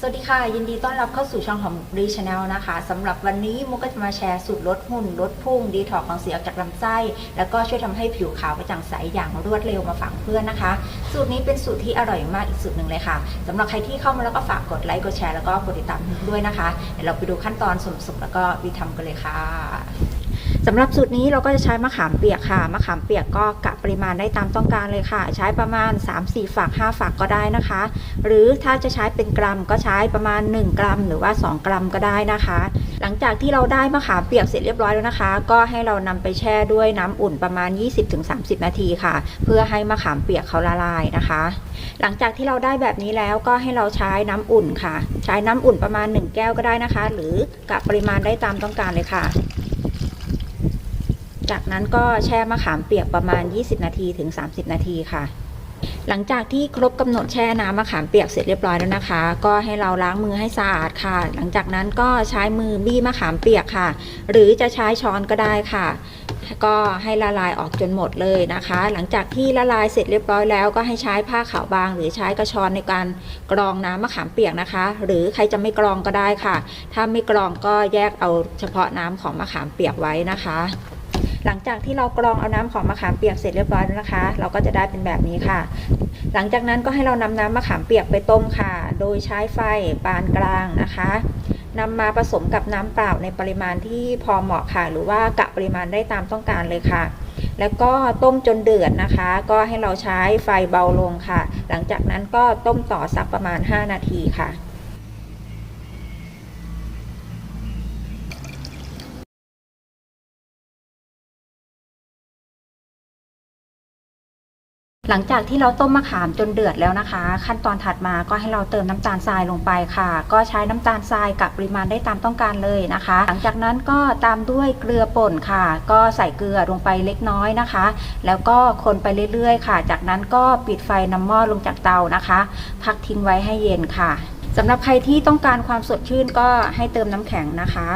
สวัสดีค่ะ ยินดีต้อนรับเข้าสู่ช่องของรีชแนลนะคะสำหรับวันนี้มุกก็จะมาแชร์สูตรลดหุ่นลดพุ่งดีถอกของเสียออกจากลำไส้ แล้วก็ช่วยทำให้ผิวขาวกระจ่างใสอย่างรวดเร็วมาฝากเพื่อนนะคะ สูตรนี้เป็นสูตรที่อร่อยมากอีกสูตรหนึ่งเลยค่ะสำหรับใครที่เข้ามาแล้วก็ฝากกดไลค์กดแชร์แล้วก็กดติดตามด้วยนะคะเดี๋ยวเราไปดูขั้นตอนสมๆแล้วก็วิธีทำกันเลยค่ะ สำหรับสูตรนี้เราก็จะใช้มะขามเปียกค่ะ มะขามเปียกก็กะปริมาณได้ตามต้องการเลยค่ะ ใช้ประมาณ 3-4 ฝัก 5 ฝักก็ได้นะคะ หรือถ้าจะใช้เป็นกรัมก็ใช้ประมาณ 1 กรัม หรือว่า 2 กรัมก็ได้นะคะ หลังจากที่เราได้มะขามเปียกเสร็จเรียบร้อยแล้วนะคะ ก็ให้เรานำไปแช่ด้วยน้ำอุ่นประมาณ 20-30 นาทีค่ะ เพื่อให้มะขามเปียกเขาละลายนะคะ หลังจากที่เราได้แบบนี้แล้วก็ให้เราใช้น้ำอุ่นค่ะ ใช้น้ำอุ่นประมาณ 1 แก้วก็ได้นะคะ หรือกะปริมาณได้ตามต้องการเลยค่ะ จากนั้นก็แช่มะขามเปียกประมาณ 20 นาทีถึง 30 นาทีค่ะ หลังจากที่ครบกำหนดแช่น้ำมะขามเปียกเสร็จเรียบร้อยแล้วนะคะ ก็ให้เราล้างมือให้สะอาดค่ะ หลังจากนั้นก็ใช้มือบี้มะขามเปียกค่ะ หรือจะใช้ช้อนก็ได้ค่ะก็ให้ละลายออกจนหมดเลยนะคะ หลังจากที่ละลายเสร็จเรียบร้อยแล้วก็ให้ใช้ผ้าขาวบาง หรือใช้กระชอนในการกรองน้ำมะขามเปียกนะคะ หรือใครจะไม่กรองก็ได้ค่ะ ถ้าไม่กรองก็แยกเอาเฉพาะน้ำของมะขามเปียกไว้นะคะ หลังจากที่เรากรองเอาน้ำของมะขามเปียกเสร็จเรียบร้อยแล้วนะคะ เราก็จะได้เป็นแบบนี้ค่ะ หลังจากนั้นก็ให้เรานำน้ำมะขามเปียกไปต้มค่ะ โดยใช้ไฟปานกลางนะคะนำมาผสมกับน้ำเปล่าในปริมาณที่พอเหมาะค่ะ หรือว่ากะปริมาณได้ตามต้องการเลยค่ะ แล้วก็ต้มจนเดือดนะคะ ก็ให้เราใช้ไฟเบาลงค่ะ หลังจากนั้นก็ต้มต่อสักประมาณ 5 นาทีค่ะ หลังจากที่เราต้มมะขามจนเดือดแล้วนะคะ ขั้นตอนถัดมาก็ให้เราเติมน้ำตาลทรายลงไปค่ะ ก็ใช้น้ำตาลทรายกับปริมาณได้ตามต้องการเลยนะคะ หลังจากนั้นก็ตามด้วยเกลือป่นค่ะ ก็ใส่เกลือลงไปเล็กน้อยนะคะ แล้วก็คนไปเรื่อยๆ ค่ะ จากนั้นก็ปิดไฟน้ำหม้อลงจากเตานะคะ พักทิ้งไว้ให้เย็นค่ะสำหรับใครที่ต้องการความสดชื่นก็ให้เติมน้ำแข็งนะคะ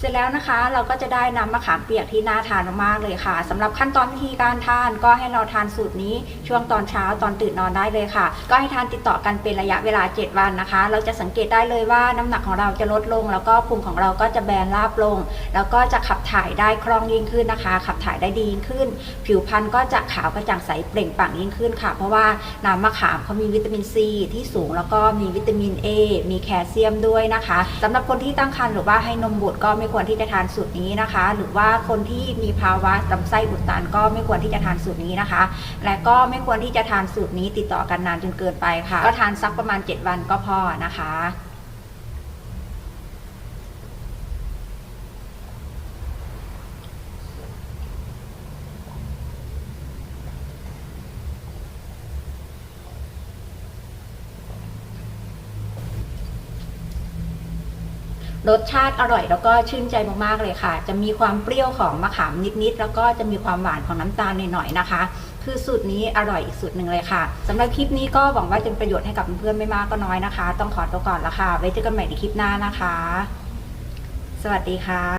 เสร็จแล้วนะคะเราก็จะได้น้ำมะขามเปียกที่น่าทานมากๆเลยค่ะสำหรับขั้นตอนวิธีการทานก็ให้เราทานสูตรนี้ช่วงตอนเช้าตอนตื่นนอนได้เลยค่ะ ก็ให้ทานติดต่อกันเป็นระยะเวลา 7 วันนะคะ เราจะสังเกตได้เลยว่าน้ำหนักของเราจะลดลง แล้วก็พุงของเราก็จะแบนราบลง แล้วก็จะขับถ่ายได้คล่องยิ่งขึ้นนะคะ ขับถ่ายได้ดียิ่งขึ้น ผิวพรรณก็จะขาวกระจ่างใสเปล่งปลั่งยิ่งขึ้นค่ะ เพราะว่าน้ำมะขามเขามีวิตามินซีที่สูงแล้วก็มีวิตามิน A มีแคลเซียมด้วยนะคะสำหรับคนที่ตั้งครรภ์หรือว่าให้นมบุตรก็ไม่ควรที่จะทานสูตรนี้นะคะ หรือว่าคนที่มีภาวะลำไส้อุดตัน ก็ไม่ควรที่จะทานสูตรนี้นะคะ และก็ไม่ควรที่จะทานสูตรนี้ติดต่อกันนานจนเกินไปค่ะ ก็ทานสักประมาณ 7 วันก็พอนะคะ รสชาติอร่อยแล้วก็ชื่นใจมากๆเลยค่ะ จะมีความเปรี้ยวของมะขามนิดๆแล้วก็จะมีความหวานของน้ำตาลหน่อยๆนะคะ คือสูตรนี้อร่อยอีกสูตรหนึ่งเลยค่ะสำหรับคลิปนี้ก็หวังว่าจะเป็นประโยชน์ให้กับเพื่อนๆไม่มากก็น้อยนะคะ ต้องขอตัวก่อนละค่ะไว้เจอกันใหม่ในคลิปหน้านะคะ สวัสดีค่ะ